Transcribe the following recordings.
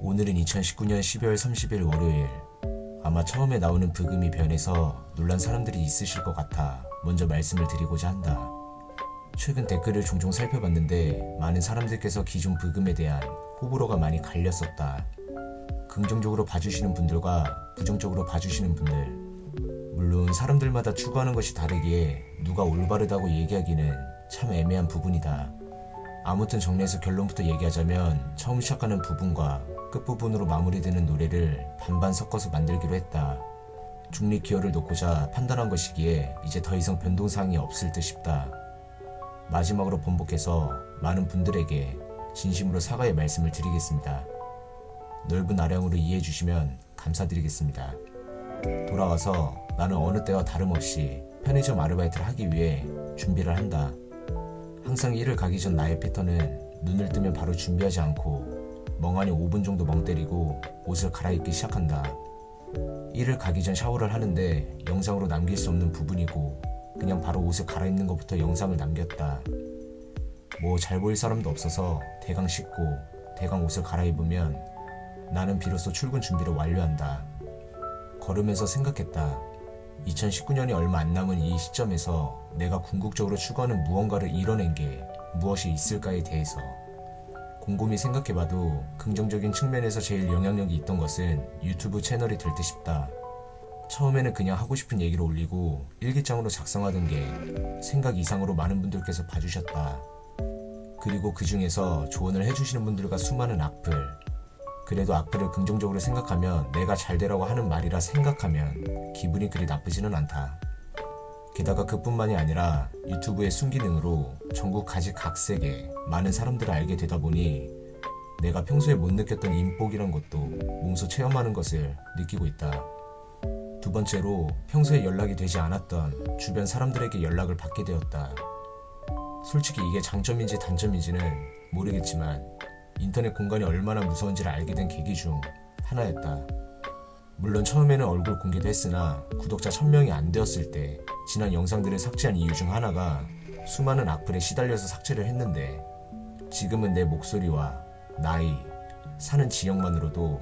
오늘은 2019년 12월 30일 월요일. 아마 처음에 나오는 브금이 변해서 놀란 사람들이 있으실 것 같아 먼저 말씀을 드리고자 한다. 최근 댓글을 종종 살펴봤는데 많은 사람들께서 기존 브금에 대한 호불호가 많이 갈렸었다. 긍정적으로 봐주시는 분들과 부정적으로 봐주시는 분들. 물론 사람들마다 추구하는 것이 다르기에 누가 올바르다고 얘기하기는 참 애매한 부분이다. 아무튼 정리해서 결론부터 얘기하자면 처음 시작하는 부분과 끝부분으로 마무리되는 노래를 반반 섞어서 만들기로 했다. 중립 기여를 놓고자 판단한 것이기에 이제 더 이상 변동사항이 없을 듯 싶다. 마지막으로 번복해서 많은 분들에게 진심으로 사과의 말씀을 드리겠습니다. 넓은 아량으로 이해해 주시면 감사드리겠습니다. 돌아와서 나는 어느 때와 다름없이 편의점 아르바이트를 하기 위해 준비를 한다. 항상 일을 가기 전 나의 패턴은 눈을 뜨면 바로 준비하지 않고 멍하니 5분 정도 멍 때리고 옷을 갈아입기 시작한다. 일을 가기 전 샤워를 하는데 영상으로 남길 수 없는 부분이고 그냥 바로 옷을 갈아입는 것부터 영상을 남겼다. 뭐 잘 보일 사람도 없어서 대강 씻고 대강 옷을 갈아입으면 나는 비로소 출근 준비를 완료한다. 걸으면서 생각했다. 2019년이 얼마 안 남은 이 시점에서 내가 궁극적으로 추구하는 무언가를 이뤄낸 게 무엇이 있을까에 대해서 곰곰이 생각해봐도 긍정적인 측면에서 제일 영향력이 있던 것은 유튜브 채널이 될 듯 싶다. 처음에는 그냥 하고 싶은 얘기를 올리고 일기장으로 작성하던 게 생각 이상으로 많은 분들께서 봐주셨다. 그리고 그 중에서 조언을 해주시는 분들과 수많은 악플. 그래도 악플을 긍정적으로 생각하면 내가 잘 되라고 하는 말이라 생각하면 기분이 그리 나쁘지는 않다. 게다가 그뿐만이 아니라 유튜브의 순기능으로 전국 가지 각색에 많은 사람들을 알게 되다 보니 내가 평소에 못 느꼈던 인복이란 것도 몸소 체험하는 것을 느끼고 있다. 두 번째로 평소에 연락이 되지 않았던 주변 사람들에게 연락을 받게 되었다. 솔직히 이게 장점인지 단점인지는 모르겠지만 인터넷 공간이 얼마나 무서운지를 알게 된 계기 중 하나였다. 물론 처음에는 얼굴 공개도 했으나 구독자 1000명이 안 되었을 때 지난 영상들을 삭제한 이유 중 하나가 수많은 악플에 시달려서 삭제를 했는데 지금은 내 목소리와 나이, 사는 지역만으로도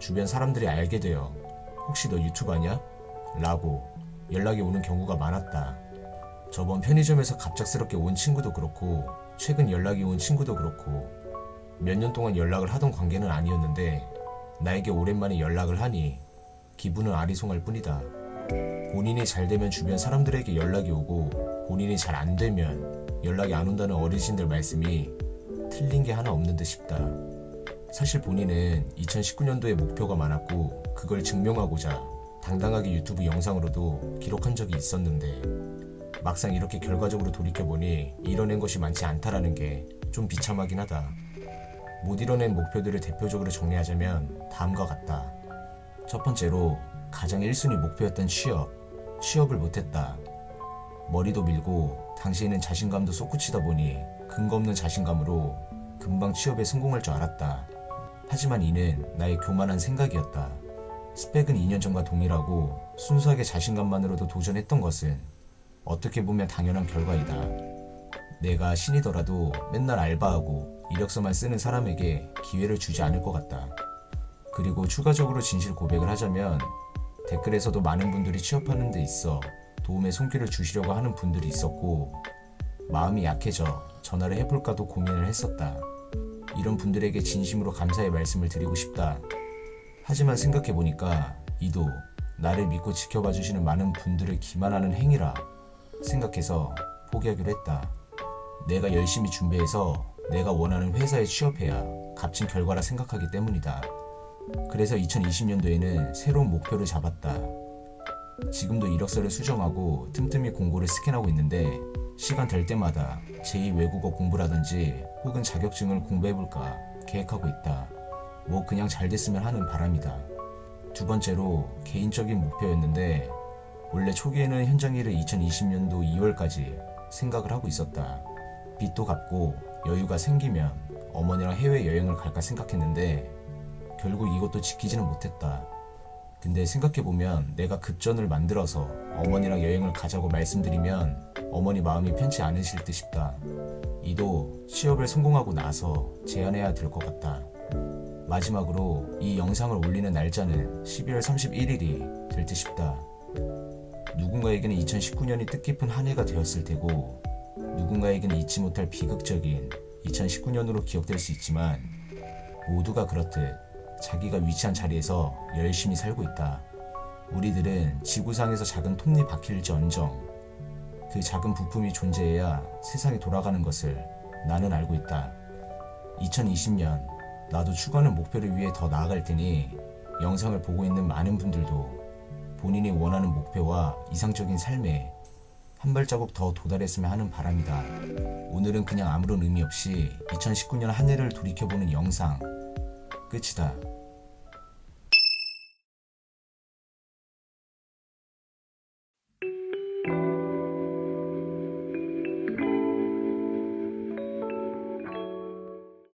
주변 사람들이 알게 되어 혹시 너 유튜브 하냐? 라고 연락이 오는 경우가 많았다. 저번 편의점에서 갑작스럽게 온 친구도 그렇고 최근 연락이 온 친구도 그렇고 몇 년 동안 연락을 하던 관계는 아니었는데 나에게 오랜만에 연락을 하니 기분은 아리송할 뿐이다. 본인이 잘 되면 주변 사람들에게 연락이 오고 본인이 잘 안 되면 연락이 안 온다는 어르신들 말씀이 틀린 게 하나 없는 듯 싶다. 사실 본인은 2019년도에 목표가 많았고 그걸 증명하고자 당당하게 유튜브 영상으로도 기록한 적이 있었는데 막상 이렇게 결과적으로 돌이켜보니 이뤄낸 것이 많지 않다라는 게 좀 비참하긴 하다. 못 이뤄낸 목표들을 대표적으로 정리하자면 다음과 같다. 첫 번째로 가장 1순위 목표였던 취업. 취업을 못했다. 머리도 밀고 당시에는 자신감도 솟구치다 보니 근거 없는 자신감으로 금방 취업에 성공할 줄 알았다. 하지만 이는 나의 교만한 생각이었다. 스펙은 2년 전과 동일하고 순수하게 자신감만으로도 도전했던 것은 어떻게 보면 당연한 결과이다. 내가 신이더라도 맨날 알바하고 이력서만 쓰는 사람에게 기회를 주지 않을 것 같다. 그리고 추가적으로 진실 고백을 하자면 댓글에서도 많은 분들이 취업하는 데 있어 도움의 손길을 주시려고 하는 분들이 있었고 마음이 약해져 전화를 해볼까도 고민을 했었다. 이런 분들에게 진심으로 감사의 말씀을 드리고 싶다. 하지만 생각해보니까 이도 나를 믿고 지켜봐 주시는 많은 분들을 기만하는 행위라 생각해서 포기하기로 했다. 내가 열심히 준비해서 내가 원하는 회사에 취업해야 값진 결과라 생각하기 때문이다. 그래서 2020년도에는 새로운 목표를 잡았다. 지금도 이력서를 수정하고 틈틈이 공고를 스캔하고 있는데 시간 될 때마다 제2 외국어 공부라든지 혹은 자격증을 공부해볼까 계획하고 있다. 뭐 그냥 잘 됐으면 하는 바람이다. 두 번째로 개인적인 목표였는데 원래 초기에는 현장 일을 2020년도 2월까지 생각을 하고 있었다. 빚도 갚고 여유가 생기면 어머니랑 해외 여행을 갈까 생각했는데 결국 이것도 지키지는 못했다. 근데 생각해보면 내가 급전을 만들어서 어머니랑 여행을 가자고 말씀드리면 어머니 마음이 편치 않으실 듯 싶다. 이도 취업을 성공하고 나서 제안해야 될 것 같다. 마지막으로 이 영상을 올리는 날짜는 12월 31일이 될 듯 싶다. 누군가에게는 2019년이 뜻깊은 한 해가 되었을 테고, 누군가에게는 잊지 못할 비극적인 2019년으로 기억될 수 있지만, 모두가 그렇듯 자기가 위치한 자리에서 열심히 살고 있다. 우리들은 지구상에서 작은 톱니 바퀴일지언정 그 작은 부품이 존재해야 세상이 돌아가는 것을 나는 알고 있다. 2020년 나도 추구하는 목표를 위해 더 나아갈 테니 영상을 보고 있는 많은 분들도 본인이 원하는 목표와 이상적인 삶에 한 발자국 더 도달했으면 하는 바람이다. 오늘은 그냥 아무런 의미 없이 2019년 한 해를 돌이켜보는 영상 끝이다.